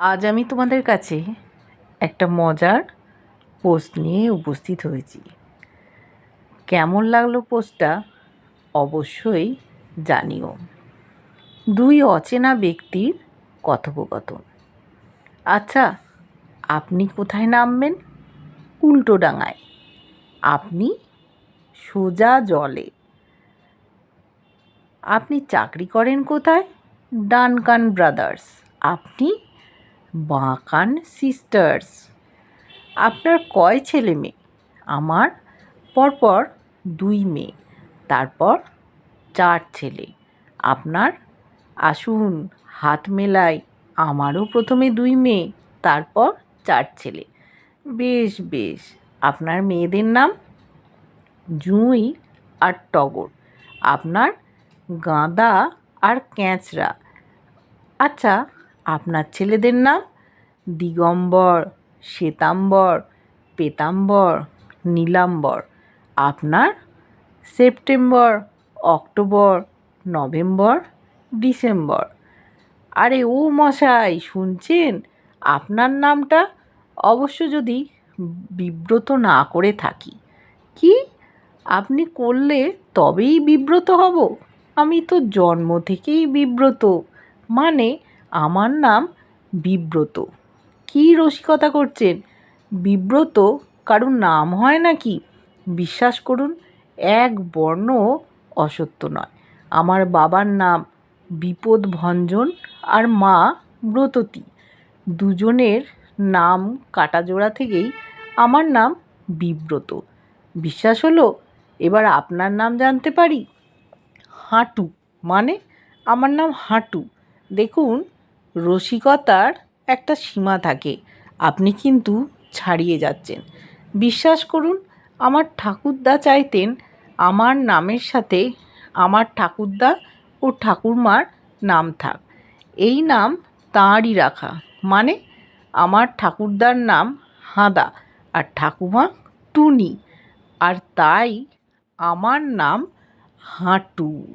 আজ আমি তোমাদের কাছে একটা মজার পোস্ট নিয়ে উপস্থিত হয়েছি। কেমন লাগল পোস্টটা অবশ্যই জানিও। দুই অচেনা ব্যক্তির কথোপকথন। আচ্ছা আপনি কোথায় নামবেন? উল্টো ডাঙায়। আপনি সোজা জলে। আপনি চাকরি করেন কোথায়? Duncan Brothers. আপনি বাঁকান সিস্টার্স। আপনার কয় ছেলে মেয়ে? আমার পরপর দুই মেয়ে, তারপর চার ছেলে। আপনার আসুন হাত মেলাই, আমারও প্রথমে দুই মেয়ে, তারপর চার ছেলে। বেশ বেশ, আপনার মেয়েদের নাম? জুঁই আর টগর। আপনার গাঁদা আর ক্যাঁচড়া। আচ্ছা আপনার ছেলেদের নাম? দিগম্বর, শ্বেতাম্বর, পেতাম্বর, নীলাম্বর। আপনার? September, October, November, December. আরে ও মশাই, শুনছেন? আপনার নামটা অবশ্য যদি বিব্রত না করে থাকি। কি? আপনি করলে তবেই বিব্রত হব? আমি তো জন্ম থেকেই বিব্রত। মানে আমার নাম বিব্রত। কী রসিকতা করছেন? বিব্রত কারুর নাম হয় নাকি? বিশ্বাস করুন, এক বর্ণ অসত্য নয়। আমার বাবার নাম বিপদ ভঞ্জন আর মা ব্রততী। দুজনের নাম কাটাজোড়া থেকেই আমার নাম বিব্রত। বিশ্বাস হলো, এবার আপনার নাম জানতে পারি? হাঁটু মানে আমার নাম হাঁটু। দেখুন রসিকতার একটা সীমা থাকে। আপনি কিন্তু ছাড়িয়ে যাচ্ছেন। বিশ্বাস করুন, আমার ঠাকুরদা চাইতেন আমার নামের সাথে আমার ঠাকুরদা ও ঠাকুরমার নাম থাক। এই নাম তাঁরই রাখা। মানে আমার ঠাকুরদার নাম হাঁদা আর ঠাকুমা টুনি। আর তাই আমার নাম হাঁটু।